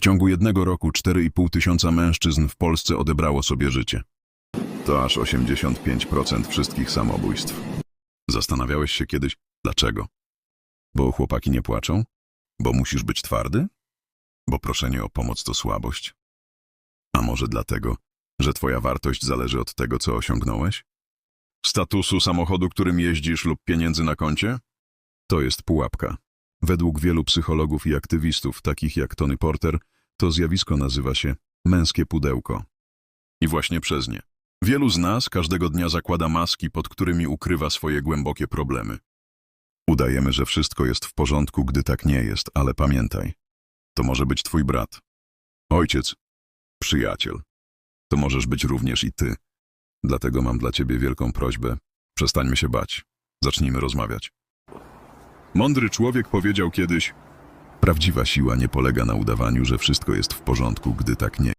W ciągu jednego roku 4,5 tysiąca mężczyzn w Polsce odebrało sobie życie. To aż 85% wszystkich samobójstw. Zastanawiałeś się kiedyś, dlaczego? Bo chłopaki nie płaczą? Bo musisz być twardy? Bo proszenie o pomoc to słabość? A może dlatego, że twoja wartość zależy od tego, co osiągnąłeś? Statusu samochodu, którym jeździsz lub pieniędzy na koncie? To jest pułapka. Według wielu psychologów i aktywistów, takich jak Tony Porter, to zjawisko nazywa się męskie pudełko. I właśnie przez nie. Wielu z nas każdego dnia zakłada maski, pod którymi ukrywa swoje głębokie problemy. Udajemy, że wszystko jest w porządku, gdy tak nie jest, ale pamiętaj, to może być twój brat, ojciec, przyjaciel. To możesz być również i ty. Dlatego mam dla ciebie wielką prośbę. Przestańmy się bać. Zacznijmy rozmawiać. Mądry człowiek powiedział kiedyś: Prawdziwa siła nie polega na udawaniu, że wszystko jest w porządku, gdy tak nie